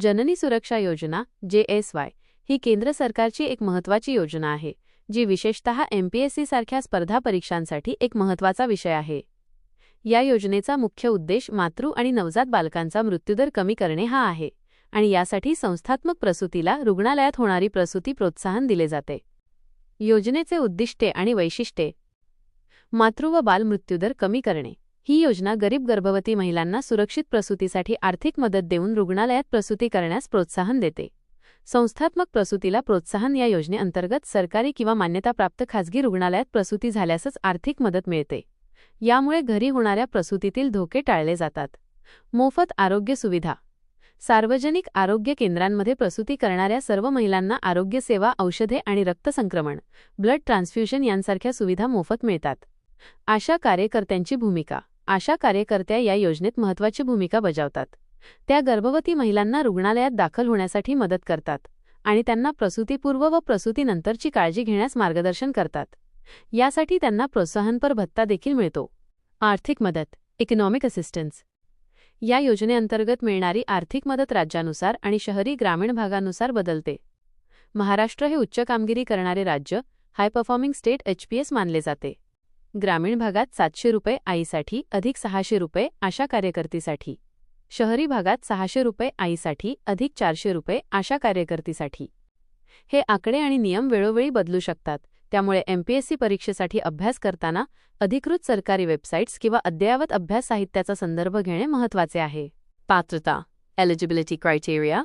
जननी सुरक्षा योजना जे एस वाय ही केंद्र सरकारची एक महत्त्वाची योजना आहे जी विशेषतः एमपीएससी सारख्या स्पर्धा परीक्षांसाठी एक महत्त्वाचा विषय आहे. या योजनेचा मुख्य उद्देश मातृ आणि नवजात बालकांचा मृत्यूदर कमी करणे हा आहे आणि यासाठी संस्थात्मक प्रसूतीला रुग्णालयात होणारी प्रसूती प्रोत्साहन दिले जाते. योजनेचे उद्दिष्टे आणि वैशिष्ट्ये. मातृ व बाल मृत्यूदर कमी करणे. ही योजना गरीब गर्भवती महिलांना सुरक्षित प्रसूतीसाठी आर्थिक मदत देऊन रुग्णालयात प्रसूती करण्यास प्रोत्साहन देते. संस्थात्मक प्रसूतीला प्रोत्साहन या योजनेअंतर्गत सरकारी किंवा मान्यताप्राप्त खाजगी रुग्णालयात प्रसूती झाल्यासच आर्थिक मदत मिळते. यामुळे घरी होणाऱ्या प्रसूतीतील धोके टाळले जातात. मोफत आरोग्य सुविधा. सार्वजनिक आरोग्य केंद्रांमध्ये प्रसूती करणाऱ्या सर्व महिलांना आरोग्यसेवा औषधे आणि रक्तसंक्रमण ब्लड ट्रान्सफ्युजन यांसारख्या सुविधा मोफत मिळतात. आशा कार्यकर्त्यांची भूमिका. आशा कार्यकर्त्या या योजनेत महत्त्वाची भूमिका बजावतात. त्या गर्भवती महिलांना रुग्णालयात दाखल होण्यासाठी मदत करतात आणि त्यांना प्रसूतीपूर्व व प्रसूतीनंतरची काळजी घेण्यास मार्गदर्शन करतात. यासाठी त्यांना प्रोत्साहनपर भत्ता देखील मिळतो. आर्थिक मदत इकॉनॉमिक असिस्टन्स या योजनेअंतर्गत मिळणारी आर्थिक मदत राज्यानुसार आणि शहरी ग्रामीण भागानुसार बदलते. महाराष्ट्र हे उच्च कामगिरी करणारे राज्य हाय परफॉर्मिंग स्टेट एचपीएस मानले जाते. ग्रामीण भागात सातशे रुपये आईसाठी अधिक सहाशे रुपये आशा कार्यकर्तीसाठी. शहरी भागात सहाशे रुपये आईसाठी अधिक चारशे रुपये आशा कार्यकर्तीसाठी. हे आकडे आणि नियम वेळोवेळी बदलू शकतात त्यामुळे एमपीएससी परीक्षेसाठी अभ्यास करताना अधिकृत सरकारी वेबसाईट्स किंवा अद्ययावत अभ्यास साहित्याचा संदर्भ घेणे महत्त्वाचे आहे. पात्रता एलिजिबिलिटी क्रायटेरिया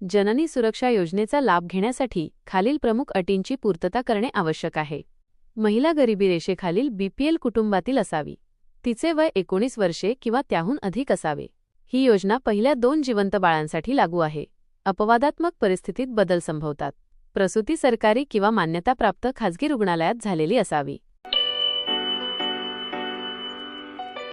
जननी सुरक्षा योजनेचा लाभ घेण्यासाठी खालील प्रमुख अटींची पूर्तता करणे आवश्यक आहे. महिला गरिबी रेषेखालील बीपीएल कुटुंबातील असावी. तिचे वय एकोणीस वर्षे किंवा त्याहून अधिक असावे. ही योजना पहिल्या दोन जिवंत बाळांसाठी लागू आहे. अपवादात्मक परिस्थितीत बदल संभवतात. प्रसूती सरकारी किंवा मान्यताप्राप्त खाजगी रुग्णालयात झालेली असावी.